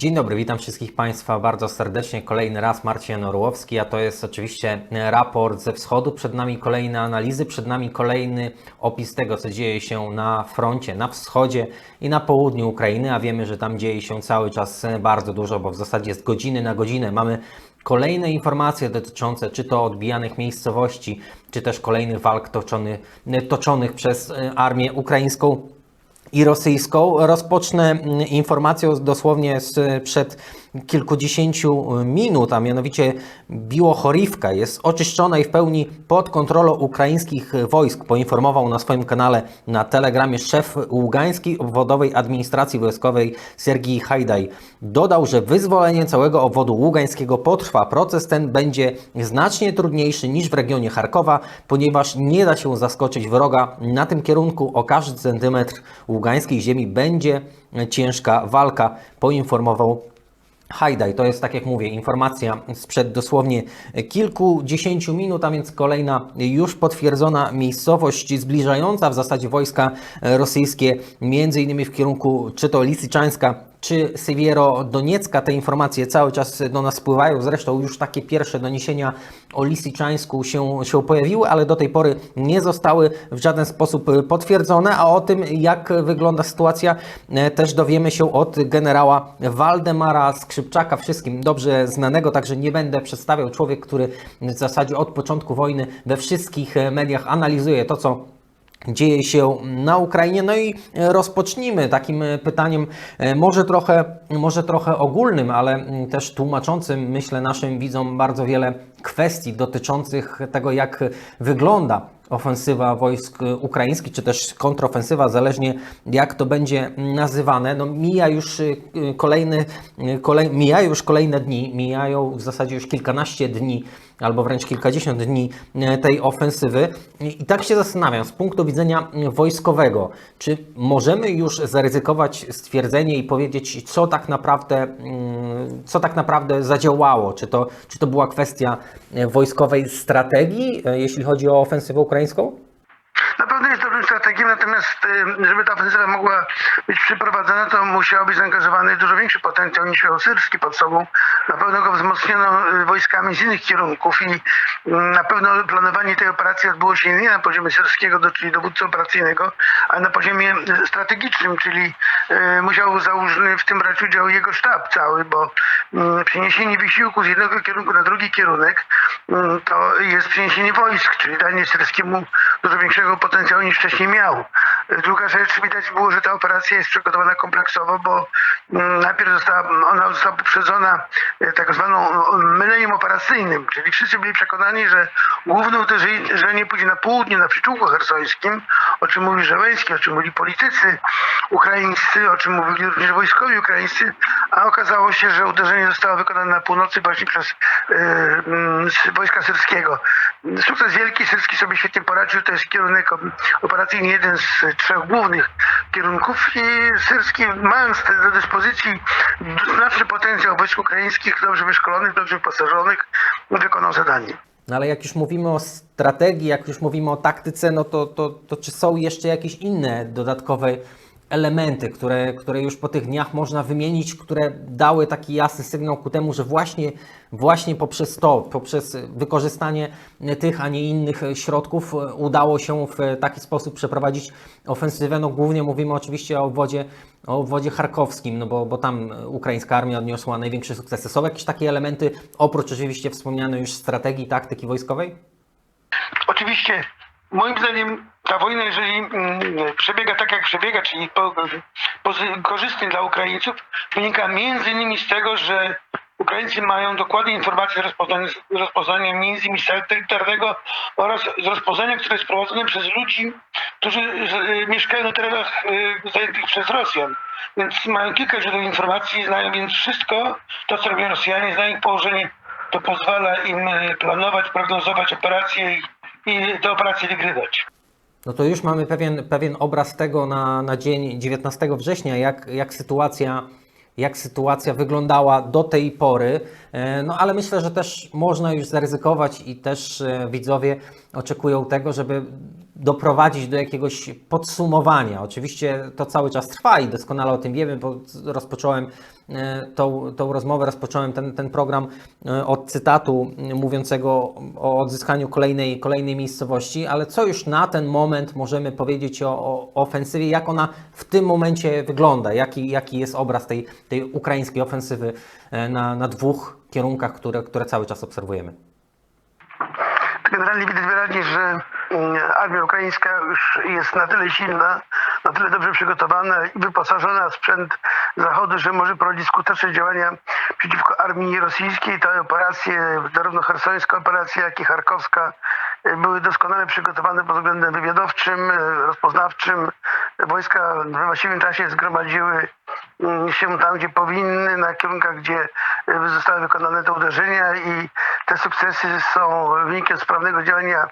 Dzień dobry, witam wszystkich Państwa bardzo serdecznie. Kolejny raz Marcin Orłowski, a to jest oczywiście raport ze wschodu. Przed nami kolejne analizy, przed nami kolejny opis tego, co dzieje się na froncie, na wschodzie i na południu Ukrainy, a wiemy, że tam dzieje się cały czas bardzo dużo, bo w zasadzie jest godziny na godzinę. Mamy kolejne informacje dotyczące czy to odbijanych miejscowości, czy też kolejnych walk toczonych, toczonych przez armię ukraińską i rosyjską. Rozpocznę mm, informacją dosłownie sprzed kilkudziesięciu minut, a mianowicie Biłochorivka jest oczyszczona i w pełni pod kontrolą ukraińskich wojsk, poinformował na swoim kanale na Telegramie szef Ługańskiej Obwodowej Administracji Wojskowej Sergii Hajdaj. Dodał, że wyzwolenie całego obwodu ługańskiego potrwa. Proces ten będzie znacznie trudniejszy niż w regionie Charkowa, ponieważ nie da się zaskoczyć wroga na tym kierunku. O każdy centymetr ługańskiej ziemi będzie ciężka walka, poinformował Hajdaj, to jest tak jak mówię, informacja sprzed dosłownie kilkudziesięciu minut, a więc kolejna już potwierdzona miejscowość zbliżająca w zasadzie wojska rosyjskie, między innymi w kierunku czy to Lisiczańska, czy Siewierodoniecka. Te informacje cały czas do nas spływają. Zresztą już takie pierwsze doniesienia o Lisiczańsku się, się pojawiły, ale do tej pory nie zostały w żaden sposób potwierdzone. A o tym, jak wygląda sytuacja, też dowiemy się od generała Waldemara Skrzypczaka, wszystkim dobrze znanego, także nie będę przedstawiał człowiek, który w zasadzie od początku wojny we wszystkich mediach analizuje to, co dzieje się na Ukrainie. No i rozpocznijmy takim pytaniem, e, może trochę, może trochę ogólnym, ale też tłumaczącym, myślę, naszym widzom bardzo wiele kwestii dotyczących tego, jak wygląda ofensywa wojsk ukraińskich, czy też kontrofensywa, zależnie jak to będzie nazywane. No, mija już y, kolejny, y, kolej, mija już kolejne dni, mijają w zasadzie już kilkanaście dni albo wręcz kilkadziesiąt dni y, tej ofensywy. I tak się zastanawiam, z punktu widzenia wojskowego, czy możemy już zaryzykować stwierdzenie i powiedzieć, co tak naprawdę, co tak naprawdę zadziałało? Czy to, czy to była kwestia wojskowej strategii, jeśli chodzi o ofensywę ukraińską? Na pewno jest dobrym strategiem, natomiast y, żeby ta ofensywa mogła być przeprowadzona, to musiał być zaangażowany dużo większy potencjał niż miał syrski pod sobą. Na pewno go wzmocniono y, wojskami z innych kierunków i y, na pewno planowanie tej operacji odbyło się nie na poziomie syrskiego, czyli dowódcy operacyjnego, ale na poziomie strategicznym, czyli musiał założony w tym brać udział jego sztab cały, bo przeniesienie wysiłku z jednego kierunku na drugi kierunek to jest przeniesienie wojsk, czyli danie syrskiemu dużo większego potencjału niż wcześniej miał. Druga rzecz, widać było, że ta operacja jest przygotowana kompleksowo, bo najpierw została, ona została poprzedzona tak zwaną myleniem operacyjnym, czyli wszyscy byli przekonani, że główne uderzenie pójdzie na południe, na przyczółku hersońskim, o czym mówił Żeleński, o czym mówili politycy ukraińscy, o czym mówili również wojskowi ukraińscy, a okazało się, że uderzenie zostało wykonane na północy właśnie przez yy, wojska syrskiego. Sukces wielki, syrski sobie świetnie poradził, to jest kierunek operacyjny, jeden z trzech głównych kierunków i Syrski, mając do dyspozycji znaczny potencjał wojsk ukraińskich, dobrze wyszkolonych, dobrze wyposażonych, wykonał zadanie. No ale jak już mówimy o strategii, jak już mówimy o taktyce, no to, to, to czy są jeszcze jakieś inne dodatkowe elementy, które, które już po tych dniach można wymienić, które dały taki jasny sygnał ku temu, że właśnie, właśnie poprzez to, poprzez wykorzystanie tych, a nie innych środków udało się w taki sposób przeprowadzić ofensywę. No głównie mówimy oczywiście o obwodzie, o obwodzie charkowskim, no bo, bo tam ukraińska armia odniosła największe sukcesy. Są jakieś takie elementy, oprócz oczywiście wspomnianej już strategii, taktyki wojskowej? Oczywiście Moim zdaniem ta wojna, jeżeli mm, przebiega tak, jak przebiega, czyli po, korzystnie dla Ukraińców, wynika między innymi z tego, że Ukraińcy mają dokładne informacje z rozpoznania, z rozpoznania między innymi satelitarnego oraz z rozpoznania, które jest prowadzone przez ludzi, którzy z, mieszkają na terenach y, zajętych przez Rosjan. Więc mają kilka źródeł informacji, znają więc wszystko to, co robią Rosjanie, znają ich położenie. To pozwala im y, planować, prognozować operacje i i te operacje wygrywać. No to już mamy pewien, pewien obraz tego na, na dzień 19 września, jak, jak sytuacja jak sytuacja wyglądała do tej pory. E, no ale myślę, że też można już zaryzykować i też e, widzowie oczekują tego, żeby doprowadzić do jakiegoś podsumowania. Oczywiście to cały czas trwa i doskonale o tym wiemy, bo rozpocząłem tą, tą rozmowę, rozpocząłem ten, ten program e, od cytatu m, mówiącego o odzyskaniu kolejnej, kolejnej miejscowości, ale co już na ten moment możemy powiedzieć o, o ofensywie, jak ona w tym momencie wygląda, jaki, jaki jest obraz tej, tej ukraińskiej ofensywy e, na, na dwóch kierunkach, które, które cały czas obserwujemy. Generalnie widać wyraźnie, że mm, armia ukraińska już jest na tyle silna, na tyle dobrze przygotowana i wyposażona w sprzęt Zachodu, że może prowadzić skuteczne działania przeciwko armii rosyjskiej. Te operacje, zarówno hersońska operacja, jak i charkowska, y, były doskonale przygotowane pod względem wywiadowczym, y, rozpoznawczym. Wojska we właściwym czasie zgromadziły się tam, gdzie powinny, na kierunkach, gdzie y, zostały wykonane te uderzenia i te sukcesy są wynikiem sprawnego działania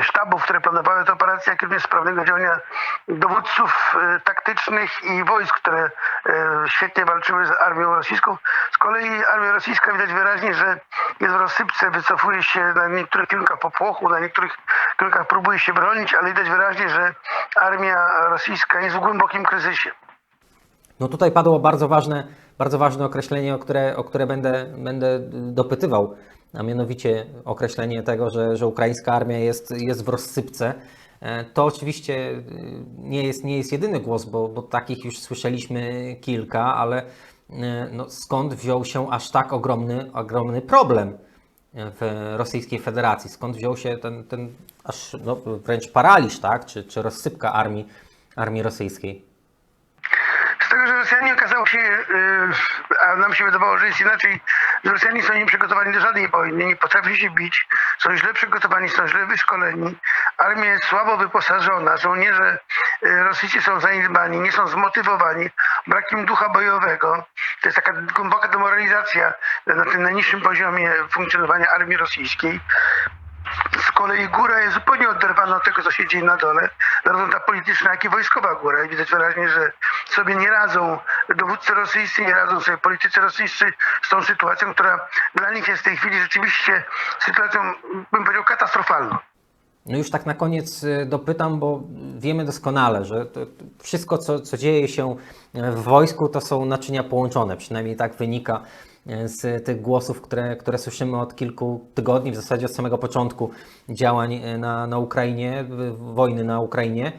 sztabów, które planowały tę operację, jak również sprawnego działania dowódców e, taktycznych i wojsk, które e, świetnie walczyły z armią rosyjską. Z kolei armia rosyjska widać wyraźnie, że jest w rozsypce, wycofuje się na niektórych kierunkach popłochu, na niektórych kierunkach próbuje się bronić, ale widać wyraźnie, że armia rosyjska jest w głębokim kryzysie. No tutaj padło bardzo ważne, bardzo ważne określenie, o które, o które będę, będę dopytywał, a mianowicie określenie tego, że, że ukraińska armia jest, jest w rozsypce. E, To oczywiście y, nie jest, nie jest jedyny głos, bo, bo takich już słyszeliśmy kilka, ale y, no, skąd wziął się aż tak ogromny, ogromny problem w Rosyjskiej Federacji? Skąd wziął się ten, ten aż no, wręcz paraliż, tak? czy, czy rozsypka armii, armii rosyjskiej? Rosjanie okazało się, yy, a nam się wydawało, że jest inaczej, że Rosjanie są nieprzygotowani do żadnej wojny, nie potrafią się bić, są źle przygotowani, są źle wyszkoleni, armia jest słabo wyposażona, żołnierze yy, rosyjscy są zaniedbani, nie są zmotywowani, brak im ducha bojowego. To jest taka głęboka demoralizacja na tym najniższym poziomie funkcjonowania armii rosyjskiej. Z kolei góra jest zupełnie oderwana od tego, co się dzieje na dole, zarówno ta polityczna, jak i wojskowa góra. I widać wyraźnie, że sobie nie radzą dowódcy rosyjscy, nie radzą sobie politycy rosyjscy z tą sytuacją, która dla nich jest w tej chwili rzeczywiście sytuacją, bym powiedział, katastrofalną. No już tak na koniec y, dopytam, bo wiemy doskonale, że wszystko, co, co dzieje się w wojsku, to są naczynia połączone. Przynajmniej tak wynika z tych głosów, które, które słyszymy od kilku tygodni, w zasadzie od samego początku działań y, na, na Ukrainie, wojny na Ukrainie.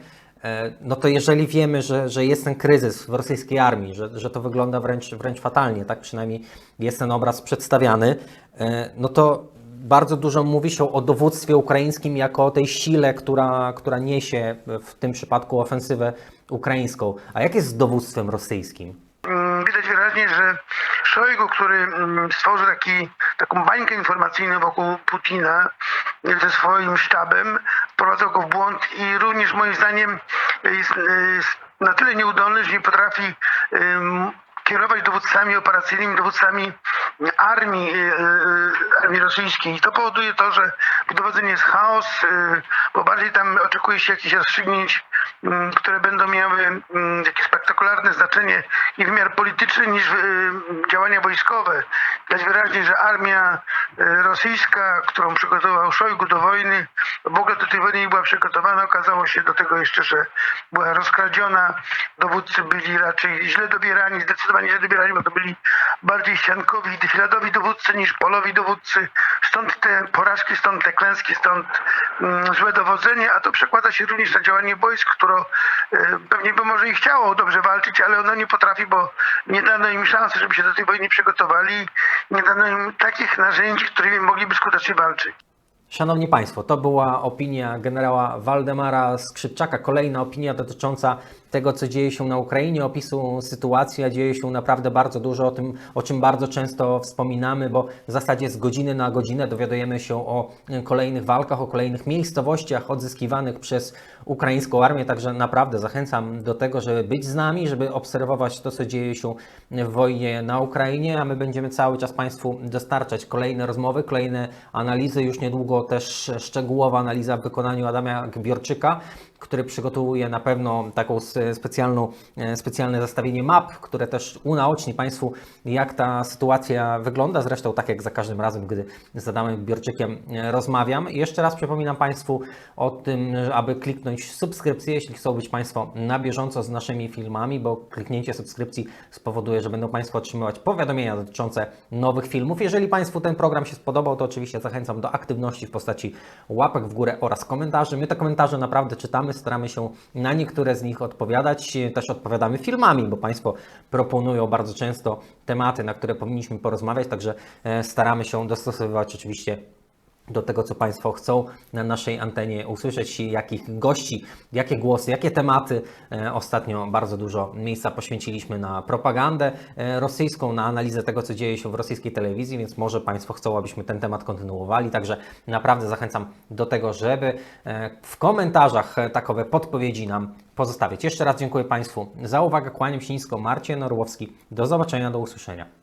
E, No to jeżeli wiemy, że, że jest ten kryzys w rosyjskiej armii, że, że to wygląda wręcz, wręcz fatalnie, tak przynajmniej jest ten obraz przedstawiany, e, no to bardzo dużo mówi się o dowództwie ukraińskim jako o tej sile, która, która niesie w tym przypadku ofensywę ukraińską. A jak jest z dowództwem rosyjskim? Mm, Widać wyraźnie, że Szojgu, który mm, stworzył taki, taką bańkę informacyjną wokół Putina ze swoim sztabem, wprowadzał go w błąd i również moim zdaniem jest, na tyle nieudolny, że nie potrafi kierować dowódcami operacyjnymi, dowódcami armii, y, y, armii rosyjskiej. I to powoduje to, że w dowodzeniu jest chaos, y, bo bardziej tam oczekuje się jakichś rozstrzygnięć, które będą miały mm, jakieś spektakularne znaczenie i wymiar polityczny niż y, działania wojskowe. Widać wyraźnie, że armia y, rosyjska, którą przygotował Szojgu do wojny, w ogóle do tej wojny nie była przygotowana. Okazało się do tego jeszcze, że była rozkradziona. Dowódcy byli raczej źle dobierani, zdecydowanie źle dobierani, bo to byli bardziej ściankowi defiladowi dowódcy niż polowi dowódcy. Stąd te porażki, stąd te klęski, stąd mm, złe dowodzenie, a to przekłada się również na działanie wojsk, które e, pewnie by może i chciało dobrze walczyć, ale ono nie potrafi, bo nie dano im szansy, żeby się do tej wojny przygotowali, nie dano im takich narzędzi, którymi mogliby skutecznie walczyć. Szanowni Państwo, to była opinia generała Waldemara Skrzypczaka. Kolejna opinia dotycząca tego, co dzieje się na Ukrainie, opisu sytuacji, a dzieje się naprawdę bardzo dużo o tym, o czym bardzo często wspominamy, bo w zasadzie z godziny na godzinę dowiadujemy się o kolejnych walkach, o kolejnych miejscowościach odzyskiwanych przez ukraińską armię. Także naprawdę zachęcam do tego, żeby być z nami, żeby obserwować to, co dzieje się w wojnie na Ukrainie, a my będziemy cały czas Państwu dostarczać kolejne rozmowy, kolejne analizy. Już niedługo też szczegółowa analiza w wykonaniu Adama Gbiorczyka, który przygotowuje na pewno taką specjalną, e, specjalne zestawienie map, które też unaoczni Państwu, jak ta sytuacja wygląda. Zresztą tak jak za każdym razem, gdy z Adamem Biorczykiem e, rozmawiam. I jeszcze raz przypominam Państwu o tym, aby kliknąć subskrypcję, jeśli chcą być Państwo na bieżąco z naszymi filmami, bo kliknięcie subskrypcji spowoduje, że będą Państwo otrzymywać powiadomienia dotyczące nowych filmów. Jeżeli Państwu ten program się spodobał, to oczywiście zachęcam do aktywności w postaci łapek w górę oraz komentarzy. My te komentarze naprawdę czytamy, staramy się na niektóre z nich odpowiadać. Też odpowiadamy filmami, bo Państwo proponują bardzo często tematy, na które powinniśmy porozmawiać, także e, staramy się dostosowywać oczywiście do tego, co Państwo chcą na naszej antenie usłyszeć, jakich gości, jakie głosy, jakie tematy. E, Ostatnio bardzo dużo miejsca poświęciliśmy na propagandę e, rosyjską, na analizę tego, co dzieje się w rosyjskiej telewizji, więc może Państwo chcą, abyśmy ten temat kontynuowali. Także naprawdę zachęcam do tego, żeby e, w komentarzach takowe podpowiedzi nam pozostawić. Jeszcze raz dziękuję Państwu za uwagę. Kłaniam się nisko. Marcin Orłowski. Do zobaczenia, do usłyszenia.